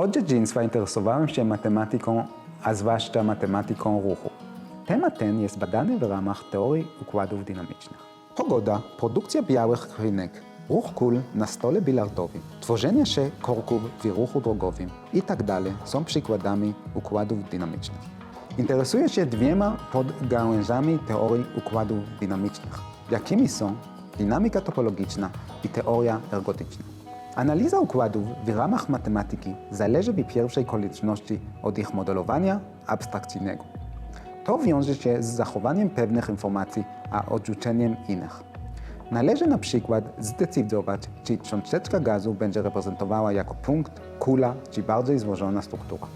Od dzieciństwa interesowałem się matematyką, a zwłaszcza matematyką ruchu. Temat ten jest badany w ramach teorii układów dynamicznych. Pogoda, produkcja białych krwinek, ruch kul na stole bilardowym, tworzenie się korków w ruchu drogowym itd. są przykładami układów dynamicznych. Interesuję się dwiema podgałęziami teorii układów dynamicznych, jakimi są dynamika topologiczna i teoria ergotyczna. Analiza układów w ramach matematyki zależy w pierwszej kolejności od ich modelowania abstrakcyjnego. To wiąże się z zachowaniem pewnych informacji, a odrzuceniem innych. Należy na przykład zdecydować, czy cząsteczka gazu będzie reprezentowała jako punkt, kula czy bardziej złożona struktura.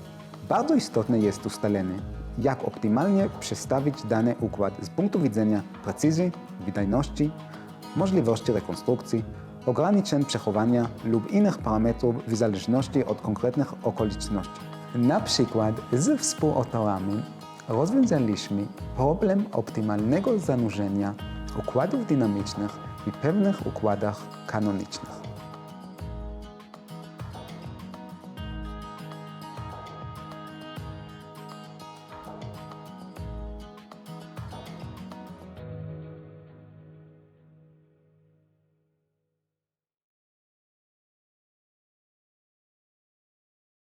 Bardzo istotne jest ustalenie, jak optymalnie przestawić dany układ z punktu widzenia precyzji, wydajności, możliwości rekonstrukcji, ograniczeń przechowania lub innych parametrów w zależności od konkretnych okoliczności. Na przykład z współautorami rozwiązaliśmy problem optymalnego zanurzenia układów dynamicznych i pewnych układach kanonicznych.